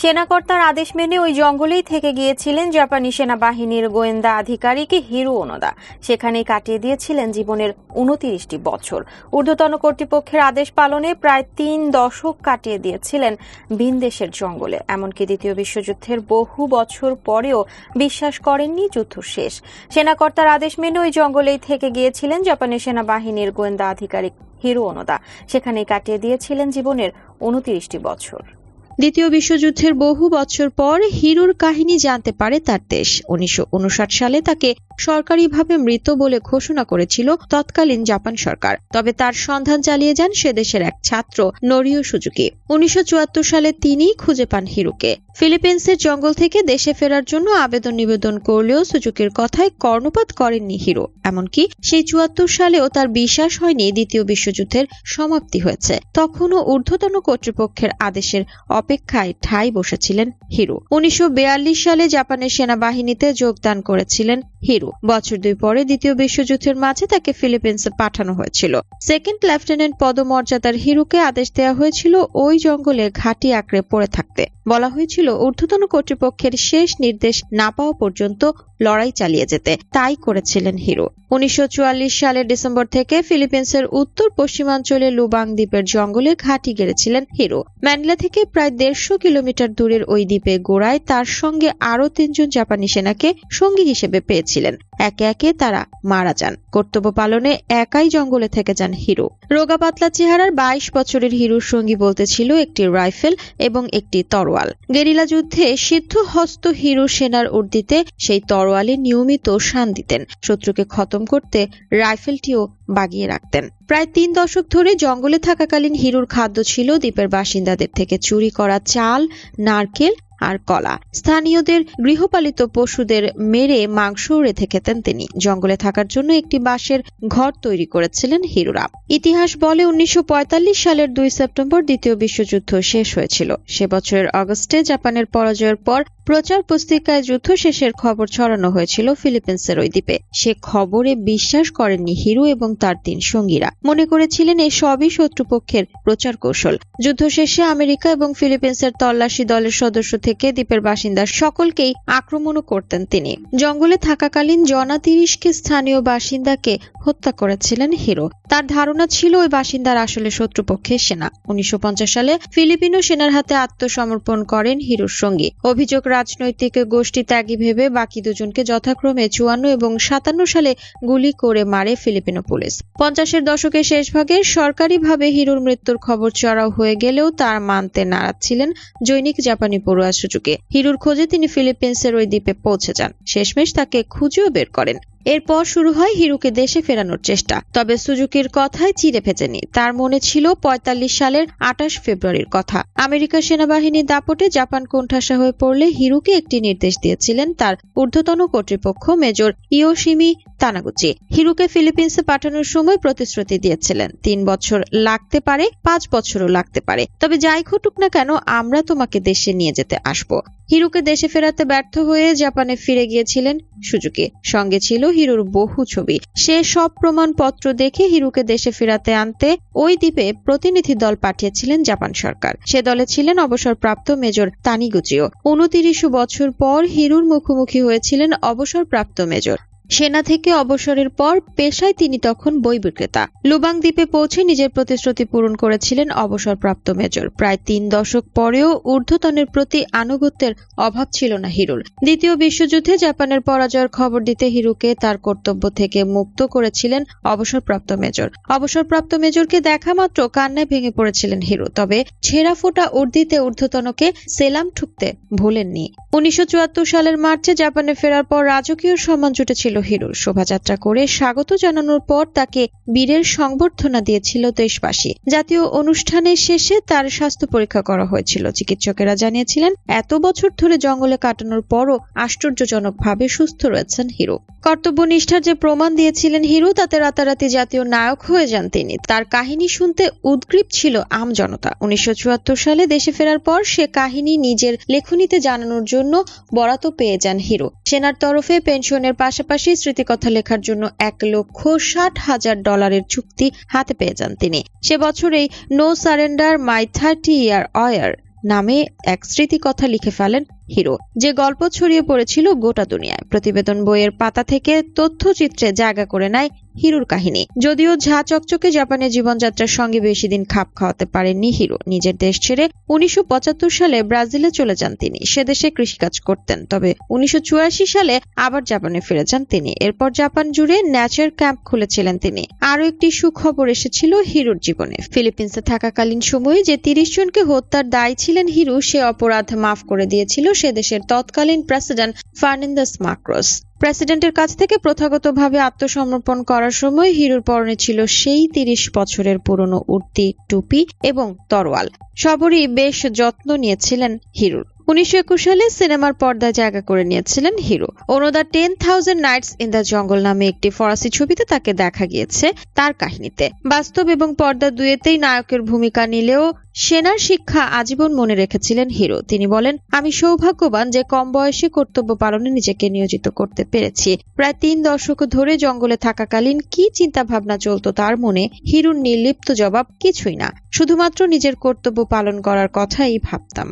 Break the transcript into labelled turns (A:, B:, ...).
A: সেনাকর্তার আদেশ মেনে ওই জঙ্গলেই থেকে গিয়েছিলেন জাপানি সেনাবাহিনীর গোয়েন্দা আধিকারিক হিরু ওনোদা। সেখানেই কাটিয়ে দিয়েছিলেন জীবনের উনতিরিশটি বছর। ঊর্ধ্বতন কর্তৃপক্ষের আদেশ পালনে প্রায় তিন দশক কাটিয়ে দিয়েছিলেন ভিনদেশের জঙ্গলে। এমনকি দ্বিতীয় বিশ্বযুদ্ধের বহু বছর পরেও বিশ্বাস করেননি যুদ্ধ শেষ। সেনাকর্তার আদেশ মেনে ওই জঙ্গলেই থেকে গিয়েছিলেন জাপানি সেনাবাহিনীর গোয়েন্দা আধিকারিক হিরু অনদা সেখানেই কাটিয়ে দিয়েছিলেন জীবনের উনতিরিশটি বছর।
B: দ্বিতীয় বিশ্বযুদ্ধের বহু বছর পর হিরোর কাহিনী জানতে পারে তার দেশ। উনিশশো সালে তাকে সরকারিভাবে মৃত বলে ঘোষণা করেছিল তৎকালীন জাপান সরকার। তবে তার সন্ধান চালিয়ে যান সে দেশের এক ছাত্র, নরিও সুজুকি। উনিশশো সালে তিনিই খুঁজে পান হিরোকে। ফিলিপিন্সের জঙ্গল থেকে দেশে ফেরার জন্য আবেদন নিবেদন করলেও সুজুকির কথায় কর্ণপাত করেননি হিরো। এমনকি সেই চুয়াত্তর সালেও তার বিশ্বাস হয়নি দ্বিতীয় বিশ্বযুদ্ধের সমাপ্তি হয়েছে। তখনও ঊর্ধ্বতন কর্তৃপক্ষের আদেশের অপেক্ষায় ঠাই বসেছিলেন হিরো। উনিশশো সালে জাপানের সেনাবাহিনীতে যোগদান করেছিলেন হিরো। বছর দুই পরে দ্বিতীয় বিশ্বযুদ্ধের মাঝে তাকে ফিলিপিন্সে পাঠানো হয়েছিল। সেকেন্ড লেফটেন্যান্ট পদমর্যাদার হিরোকে আদেশ দেওয়া হয়েছিল ওই জঙ্গলে ঘাঁটি আঁকড়ে পড়ে থাকতে। বলা হয়েছিল, ঊর্ধ্বতন কর্তৃপক্ষের শেষ নির্দেশ না পাওয়া পর্যন্ত লড়াই চালিয়ে যেতে। তাই করেছিলেন হিরো। উনিশশো চুয়াল্লিশ সালের ডিসেম্বর থেকে ফিলিপিন্সের উত্তর পশ্চিমাঞ্চলে লুবাং দ্বীপের জঙ্গলে ঘাঁটি গেড়েছিলেন হিরো। ম্যান্ডলা থেকে প্রায় দেড়শো কিলোমিটার দূরের ওই দ্বীপে গোড়ায় তার সঙ্গে আরও তিনজন জাপানি সেনাকে সঙ্গী হিসেবে পেয়েছিলেন। একে একে তারা মারা যান। কর্তব্য পালনে একাই জঙ্গলে থেকে যান হিরো। রোগা পাতলা চেহারার বাইশ বছরের হিরোর সঙ্গী বলতে ছিল একটি রাইফেল এবং একটি তরোয়াল। গেরিলা যুদ্ধে সিদ্ধ হস্ত হিরো সেনার উর্দিতে সেই তরোয়ালে নিয়মিত শান দিতেন। শত্রুকে খতম করতে রাইফেলটিও বাগিয়ে রাখতেন। প্রায় তিন দশক ধরে জঙ্গলে থাকাকালীন হিরুর খাদ্য ছিল দ্বীপের বাসিন্দাদের থেকে চুরি করা চাল, নারকেল আর কলা। স্থানীয়দের গৃহপালিত পশুদের মেরে মাংস রেখে খেতেন তিনি। জঙ্গলে থাকার জন্য একটি বাঁশের ঘর তৈরি করেছিলেন হিরোরা ইতিহাস বলে উনিশশো পঁয়তাল্লিশ সালের দুই সেপ্টেম্বর দ্বিতীয় বিশ্বযুদ্ধ শেষ হয়েছিল। সে বছরের অগস্টে জাপানের পরাজয়ের পর প্রচার পুস্তিকায় যুদ্ধ শেষের খবর ছড়ানো হয়েছিল ফিলিপিন্সের ওই দ্বীপে। সে খবরে বিশ্বাস করেননি হিরু এবং তার তিন সঙ্গীরা। মনে করেছিলেন এই সবই শত্রুপক্ষের প্রচার কৌশল। যুদ্ধ শেষে আমেরিকা এবং ফিলিপিন্সের তল্লাশি দলের সদস্য থেকে দ্বীপের বাসিন্দা সকলকেই আক্রমণও করতেন তিনি। জঙ্গলে থাকাকালীন জনা তিরিশকে স্থানীয় বাসিন্দাকে হত্যা করেছিলেন হিরো। তার ধারণা ছিল ওই বাসিন্দার আসলে শত্রুপক্ষের সেনা। উনিশশো পঞ্চাশ সালে ফিলিপিনো সেনার হাতে আত্মসমর্পণ করেন হিরোর সঙ্গী। অভিযোগ, রাজনৈতিক গোষ্ঠী ত্যাগী ভেবে বাকি দুজনকে যথাক্রমে চুয়ান্ন এবং সাতান্ন সালে গুলি করে মারে ফিলিপিনো পুলিশ। পঞ্চাশের দশকের শেষ ভাগে সরকারিভাবে হিরোর মৃত্যুর খবর চড়াও হয়ে গেলেও তার মানতে নারাজ ছিলেন জৈনিক জাপানি পড়ুয়া সুযোগে। হিরুর খোঁজে তিনি ফিলিপিন্সের ওই দ্বীপে পৌঁছে যান। শেষমেশ তাকে খুঁজেও বের করেন। এরপর শুরু হয় হিরুকে দেশে ফেরানোর চেষ্টা। তবে সুজুকির কথায় চিড়ে ভেজেনি তার মনে ছিল পঁয়তাল্লিশ সালের আঠাশ ফেব্রুয়ারির কথা। আমেরিকা সেনাবাহিনীর দাপটে জাপান কোণঠাসা হয়ে পড়লে হিরুকে একটি নির্দেশ দিয়েছিলেন তার ঊর্ধ্বতন কর্তৃপক্ষ মেজর ইয়োশিমি তানাগুচি। হিরুকে ফিলিপিন্সে পাঠানোর সময় প্রতিশ্রুতি দিয়েছিলেন। তিন বছর লাগতে পারে, পাঁচ বছরও লাগতে পারে। তবে যাই ঘটুক না কেন, আমরা তোমাকে দেশে নিয়ে যেতে আসব। হিরুকে দেশে ফেরাতে ব্যর্থ হয়ে জাপানে ফিরে গিয়েছিলেন সুজুকি। সঙ্গে ছিল হিরুর বহু ছবি। সে সব প্রমাণপত্র দেখে হিরুকে দেশে ফেরাতে আনতে ওই দ্বীপে প্রতিনিধি দল পাঠিয়েছিলেন জাপান সরকার। সে দলে ছিলেন অবসরপ্রাপ্ত মেজর তানিগুচিও। উনতিরিশ বছর পর হিরুর মুখোমুখি হয়েছিলেন অবসরপ্রাপ্ত মেজর। সেনা থেকে অবসরের পর পেশায় তিনি তখন বই বিক্রেতা। লুবাং দ্বীপে পৌঁছে নিজের প্রতিশ্রুতি পূরণ করেছিলেন অবসরপ্রাপ্ত মেজর। প্রায় তিন দশক পরেও ঊর্ধ্বতনের প্রতি আনুগত্যের অভাব ছিল না হিরুর। দ্বিতীয় বিশ্বযুদ্ধে জাপানের পরাজয়ের খবর দিতে হিরুকে তার কর্তব্য থেকে মুক্ত করেছিলেন অবসরপ্রাপ্ত মেজর। অবসরপ্রাপ্ত মেজরকে দেখা মাত্র কান্নায় ভেঙে পড়েছিলেন হিরু, তবে ছেঁড়া ফোটা উর্দিতে ঊর্ধ্বতনকে সেলাম ঠুকতে ভুলেননি। উনিশশো চুয়াত্তর সালের মার্চে জাপানে ফেরার পর রাজকীয় সম্মান জুটেছিল হিরোর শোভাযাত্রা করে স্বাগত জানানোর পর তাকে বীরের সংবর্ধনা দিয়েছিল দেশবাসী। জাতীয় অনুষ্ঠানের শেষে তার স্বাস্থ্য পরীক্ষা করা হয়েছিল। চিকিৎসকেরা জানিয়েছিলেন, এত বছর ধরে জঙ্গলে কাটানোর পরও আশ্চর্যজনকভাবে সুস্থ রয়েছেন হিরো। কর্তব্য নিষ্ঠার যে প্রমাণ দিয়েছিলেন হিরো, তাতে রাতারাতি জাতীয় নায়ক হয়ে যান তিনি। তার কাহিনী শুনতে উদ্গ্রীব ছিল আম জনতা। উনিশশো চুয়াত্তর সালে দেশে ফেরার পর সে কাহিনী নিজের লেখনীতে জানানোর জন্য বরাত পেয়ে যান হিরো। সেনার তরফে পেনশনের পাশাপাশি স্মৃতিকথা লেখার জন্য এক লক্ষ ষাট হাজার ডলারের চুক্তি হাতে পেয়ে যান তিনি। সে বছরেই no surrender my thirty year war নামে এক স্মৃতিকথা লিখে ফেলেন হিরো। যে গল্প ছড়িয়ে পড়েছিল গোটা দুনিয়ায়। প্রতিবেদন বইয়ের পাতা থেকে তথ্যচিত্রে জায়গা করে নেয় হিরোর কাহিনী। যদিও ঝা চকচকে জাপানের জীবনযাত্রার সঙ্গে বেশি দিন খাপ খাওয়াতে পারেননি হিরো। নিজের দেশ ছেড়ে উনিশশো সালে ব্রাজিলে চলে যান তিনি। সে দেশে কৃষিকাজ করতেন। তবে উনিশশো সালে আবার জাপানে ফিরে যান তিনি। এরপর জাপান জুড়ে ন্যাচার ক্যাম্প খুলেছিলেন তিনি। আরও একটি সুখবর এসেছিল হিরোর জীবনে। ফিলিপিন্সে থাকাকালীন সময়ে যে তিরিশ জনকে হত্যার দায় ছিলেন হিরো, সে অপরাধ মাফ করে দিয়েছিল সে দেশের তৎকালীন প্রেসিডেন্ট ফার্নান্দাস মাক্রোস। প্রেসিডেন্টের কাছ থেকে প্রথাগতভাবে আত্মসমর্পণ করার সময় হিরুর পরনে ছিল সেই তিরিশ বছরের পুরনো উর্তি, টুপি এবং তরোয়াল। সবরই বেশ যত্ন নিয়েছিলেন হিরোর। উনিশশো একুশ সালে সিনেমার জায়গা করে নিয়েছিলেন hero. অনুদা ten thousand nights in the jungle নামে একটি ফরাসি ছবিতে তাকে দেখা গিয়েছে তার কাহিনীতে। বাস্তব এবং পর্দা দুয়েতেই নায়কের ভূমিকা নিলেও সেনার শিক্ষা আজীবন মনে রেখেছিলেন হিরো। তিনি বলেন, আমি সৌভাগ্যবান যে কম বয়সে কর্তব্য পালনে নিজেকে নিয়োজিত করতে পেরেছি। প্রায় তিন দশক ধরে জঙ্গলে থাকাকালীন কি চিন্তা ভাবনা চলতো তার মনে হিরুর নির্লিপ্ত জবাব কিছুই না। শুধুমাত্র নিজের কর্তব্য পালন করার কথাই ভাবতাম।